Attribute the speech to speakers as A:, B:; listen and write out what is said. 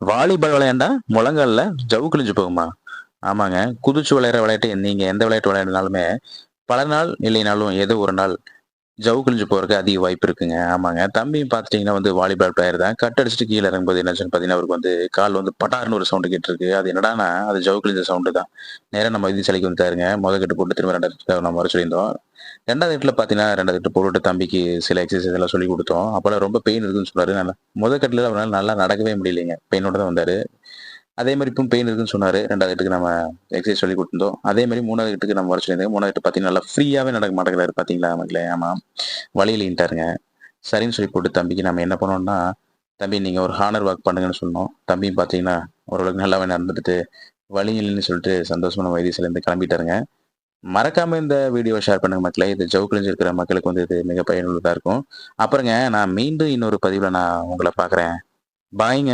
A: Volleyball விளையாண்டா முழங்கால்ல ஜவு கிழிஞ்சு போகுமா? ஆமாங்க. குதிச்சு விளையாடுற விளையாட்டு நீங்க எந்த விளையாட்டு விளையாடினாலுமே பல நாள் இல்லைனாலும் ஏதோ ஒரு நாள் ஜவு கிழிஞ்சு போறதுக்கு அதிக வாய்ப்பு இருக்குங்க. ஆமாங்க. தம்பியும் பார்த்துட்டீங்கன்னா வந்து வாலிபால் பிளேயர் தான். கட் அடிச்சுட்டு கீழே இறங்கும்போது என்னாச்சுன்னு பார்த்தீங்கன்னா அவருக்கு வந்து கால் வந்து பட்டார்னு ஒரு சவுண்டு கேட்டிருக்கு. அது என்னடானா அது ஜவு கிழிஞ்ச சவுண்டு தான். நேரம் நம்ம இது சிலைக்கு வந்துட்டாருங்க முதல் கட்டு போட்டு திரும்ப ரெண்டாயிரத்தி நம்ம வர சொல்லியிருந்தோம். ரெண்டாவது வீட்டில் பார்த்தீங்கன்னா ரெண்டாவது கட்டு போட்டு தம்பிக்கு சில எக்ஸசைஸ் எல்லாம் சொல்லி கொடுத்தோம். அப்போல்லாம் ரொம்ப பெயின் இருக்குன்னு சொன்னாரு. நல்லா முதல் கட்டில் அவரால் நல்லா நடக்கவே முடியலைங்க. பெயினோட தான் வந்தார். அதே மாதிரி இப்போ பெயின் இருக்குன்னு சொன்னார். ரெண்டாவது வீட்டுக்கு நம்ம எக்ஸசைஸ் சொல்லி கொடுத்துருந்தோம். அதே மாதிரி மூணாவது வீட்டுக்கு நம்ம வர சொல்லியிருந்தோம் மூணாவது கட்டு பார்த்தீங்கன்னா நல்லா ஃப்ரீயாகவே நடக்க மாட்டேங்கிறாரு. பார்த்தீங்களா மக்களே ஆமாம் வழியிலின்ட்டாருங்க சரின்னு சொல்லி போட்டு தம்பிக்கு நம்ம என்ன பண்ணோம்னா தம்பி நீங்கள் ஒரு ஹானர் வாக் பண்ணுங்கன்னு சொன்னோம். தம்பியும் பார்த்தீங்கன்னா ஓரளவுக்கு நல்லாவே நடந்துட்டு வழி இல்லைன்னு சொல்லிட்டு சந்தோஷமான வைத்தியசிலேருந்து கிளம்பிட்டாருங்க. மறக்காம இந்த வீடியோ ஷேர் பண்ணுங்க மக்களே. இது ஜவு கிழிஞ்சு இருக்கிற மக்களுக்கு வந்து இது மிக பயனுள்ளதாக இருக்கும். அப்புறங்க நான் மீண்டும் இன்னொரு பதிவில் நான் உங்களை பார்க்குறேன். பாய்ங்க